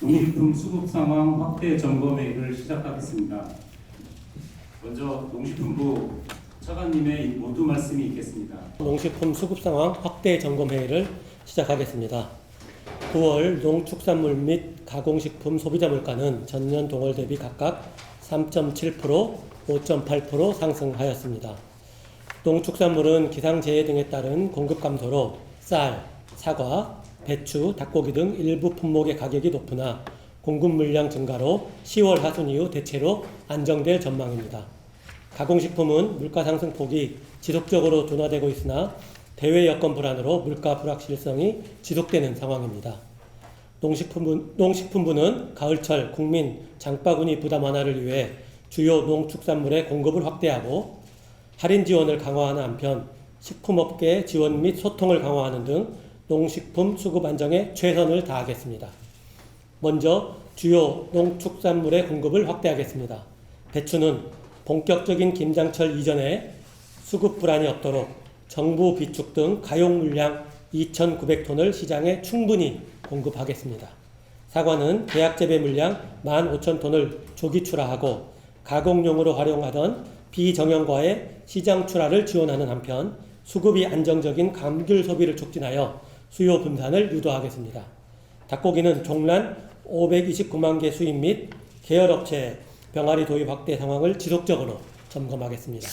농식품 수급 상황 확대 점검회의를 시작하겠습니다. 먼저 농식품부 차관님의 모두 말씀이 있겠습니다. 농식품 수급 상황 확대 점검 회의를 시작하겠습니다. 9월 농축산물 및 가공식품 소비자 물가는 전년 동월 대비 각각 3.7%, 5.8% 상승하였습니다. 농축산물은 기상재해 등에 따른 공급 감소로 쌀, 사과, 배추, 닭고기 등 일부 품목의 가격이 높으나 공급 물량 증가로 10월 하순 이후 대체로 안정될 전망입니다. 가공식품은 물가 상승 폭이 지속적으로 둔화되고 있으나 대외 여건 불안으로 물가 불확실성이 지속되는 상황입니다. 농식품부, 농식품부는 가을철 국민 장바구니 부담 완화를 위해 주요 농축산물의 공급을 확대하고 할인 지원을 강화하는 한편 식품업계 지원 및 소통을 강화하는 등 농식품 수급 안정에 최선을 다하겠습니다. 먼저 주요 농축산물의 공급을 확대하겠습니다. 배추는 본격적인 김장철 이전에 수급 불안이 없도록 정부 비축 등 가용 물량 2,900톤을 시장에 충분히 공급하겠습니다. 사과는 계약 재배 물량 15,000톤을 조기 출하하고 가공용으로 활용하던 비정형과의 시장 출하를 지원하는 한편 수급이 안정적인 감귤 소비를 촉진하여 수요 분산을 유도하겠습니다. 닭고기는 종란 529만 개 수입 및 계열업체 병아리 도입 확대 상황을 지속적으로 점검하겠습니다.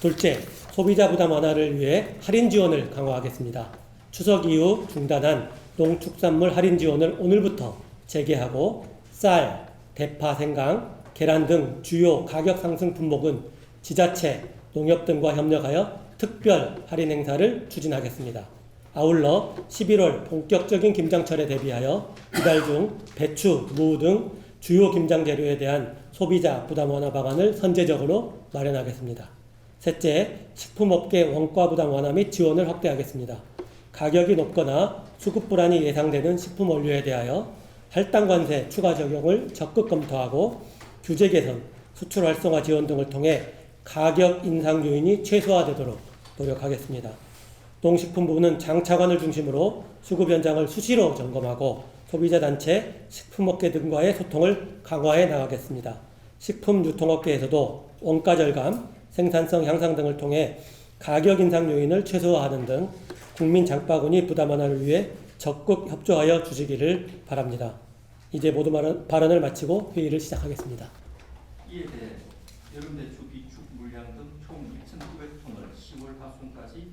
둘째, 소비자 부담 완화를 위해 할인 지원을 강화하겠습니다. 추석 이후 중단한 농축산물 할인 지원을 오늘부터 재개하고 쌀, 대파, 생강, 계란 등 주요 가격 상승 품목은 지자체, 농협 등과 협력하여 특별 할인 행사를 추진하겠습니다. 아울러 11월 본격적인 김장철에 대비하여 이달 중 배추, 무 등 주요 김장 재료에 대한 소비자 부담 완화 방안을 선제적으로 마련하겠습니다. 셋째, 식품업계 원가 부담 완화 및 지원을 확대하겠습니다. 가격이 높거나 수급 불안이 예상되는 식품 원료에 대하여 할당 관세 추가 적용을 적극 검토하고 규제 개선, 수출 활성화 지원 등을 통해 가격 인상 요인이 최소화되도록 노력하겠습니다. 농식품부는 장차관을 중심으로 수급 현장을 수시로 점검하고 소비자 단체, 식품업계 등과의 소통을 강화해 나가겠습니다. 식품 유통업계에서도 원가 절감, 생산성 향상 등을 통해 가격 인상 요인을 최소화하는 등 국민 장바구니 부담 완화를 위해 적극 협조하여 주시기를 바랍니다. 이제 모두 발언, 발언을 마치고 회의를 시작하겠습니다. 여름 대추 비축 물량 등 총 2,900톤을 10월 하순까지